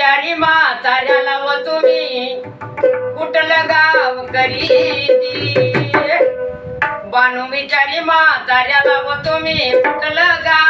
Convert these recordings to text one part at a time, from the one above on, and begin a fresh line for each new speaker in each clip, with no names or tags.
विचारी म्हाताऱ्याला व तुम्ही कुठलं गाव करी बानू विचारी म्हाताऱ्याला व तुम्ही कुठलं गाव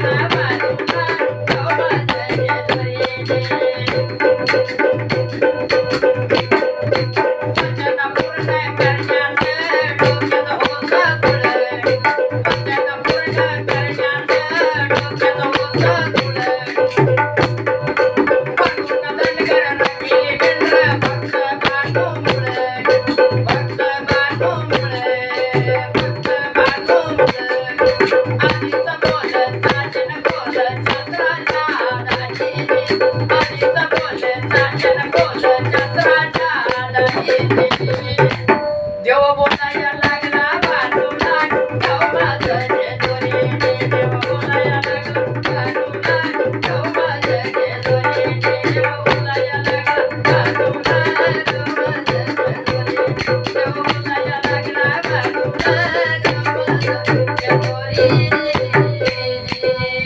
Bye. Okay.